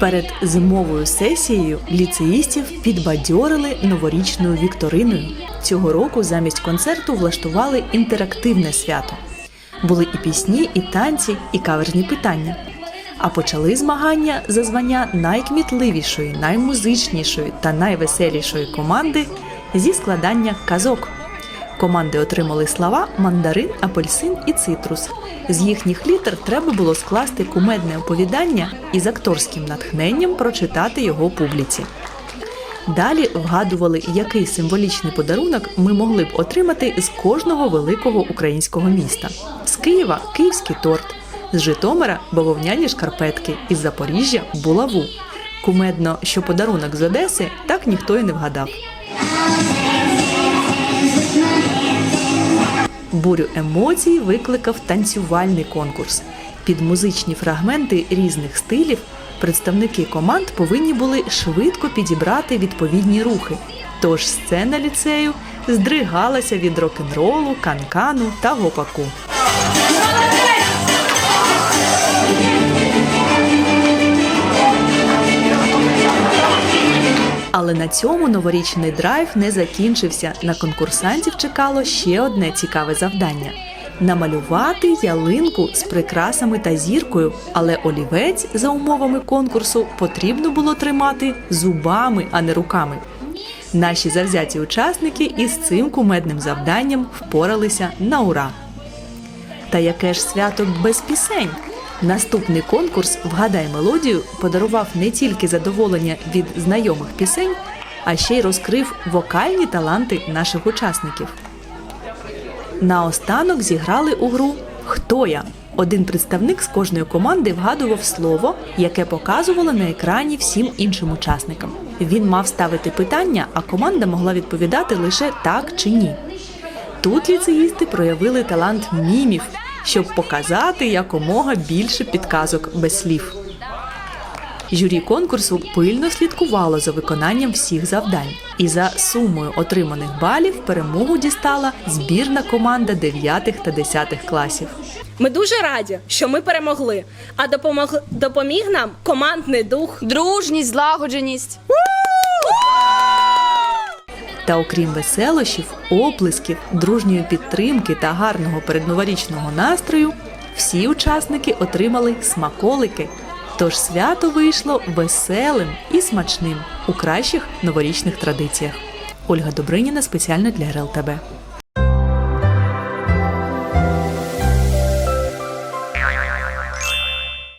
Перед зимовою сесією ліцеїстів підбадьорили новорічною вікториною. Цього року замість концерту влаштували інтерактивне свято. Були і пісні, і танці, і каверзні питання. А почали змагання за звання найкмітливішої, наймузичнішої та найвеселішої команди зі складання казок. Команди отримали слова мандарин, апельсин і цитрус. З їхніх літер треба було скласти кумедне оповідання і з акторським натхненням прочитати його публіці. Далі вгадували, який символічний подарунок ми могли б отримати з кожного великого українського міста. З Києва київський торт, з Житомира бавовняні шкарпетки, із Запоріжжя булаву. Кумедно, що подарунок з Одеси так ніхто й не вгадав. Бурю емоцій викликав танцювальний конкурс. Під музичні фрагменти різних стилів представники команд повинні були швидко підібрати відповідні рухи. Тож сцена ліцею здригалася від рок-н-ролу, канкану та гопаку. Але на цьому новорічний драйв не закінчився. На конкурсантів чекало ще одне цікаве завдання. Намалювати ялинку з прикрасами та зіркою, але олівець за умовами конкурсу потрібно було тримати зубами, а не руками. Наші завзяті учасники із цим кумедним завданням впоралися на ура. Та яке ж свято без пісень? Наступний конкурс Вгадай мелодію подарував не тільки задоволення від знайомих пісень, а ще й розкрив вокальні таланти наших учасників. Наостанок зіграли у гру Хто я? Один представник з кожної команди вгадував слово, яке показувало на екрані всім іншим учасникам. Він мав ставити питання, а команда могла відповідати лише так чи ні. Тут ліцеїсти проявили талант мімів, щоб показати якомога більше підказок без слів. Журі конкурсу пильно слідкувало за виконанням всіх завдань, і за сумою отриманих балів перемогу дістала збірна команда 9 та 10 класів. Ми дуже раді, що ми перемогли. А допомог... допоміг нам командний дух. Дружність, злагодженість. Та окрім веселощів, оплесків, дружньої підтримки та гарного передноворічного настрою, всі учасники отримали смаколики. Тож свято вийшло веселим і смачним у кращих новорічних традиціях. Ольга Добриніна спеціально для РЛТБ.